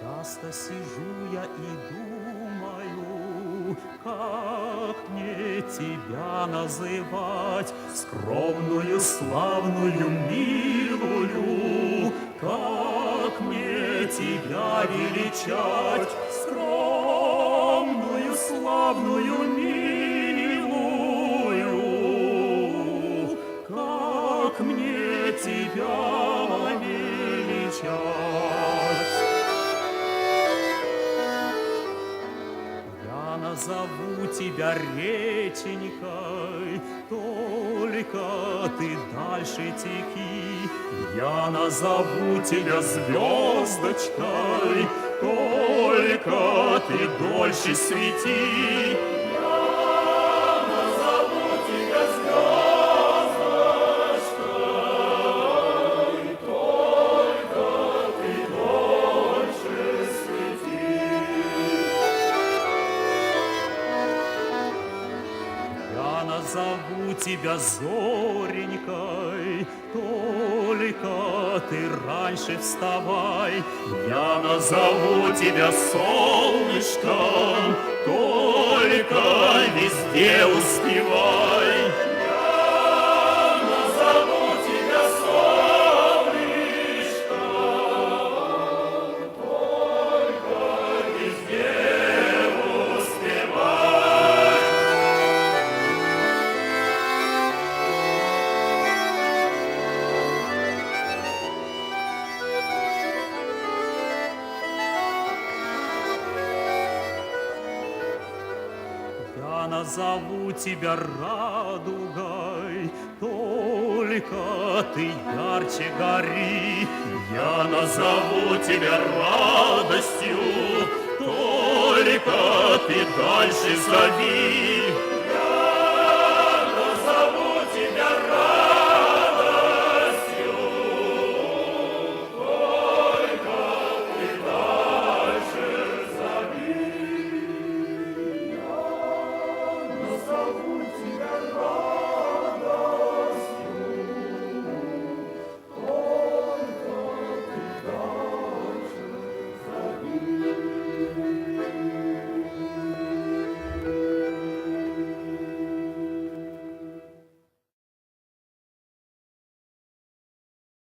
Часто сижу я и думаю, как мне тебя называть, скромную, славную, милую, как мне тебя величать, скромную, назову тебя реченькой, только ты дальше теки. Я назову тебя звездочкой, только ты дольше свети. Я назову тебя зоренькой, только ты раньше вставай. Я назову тебя солнышком, только везде успевай. Назову тебя радугой, только ты ярче гори. Я назову тебя радостью, только ты дальше зови.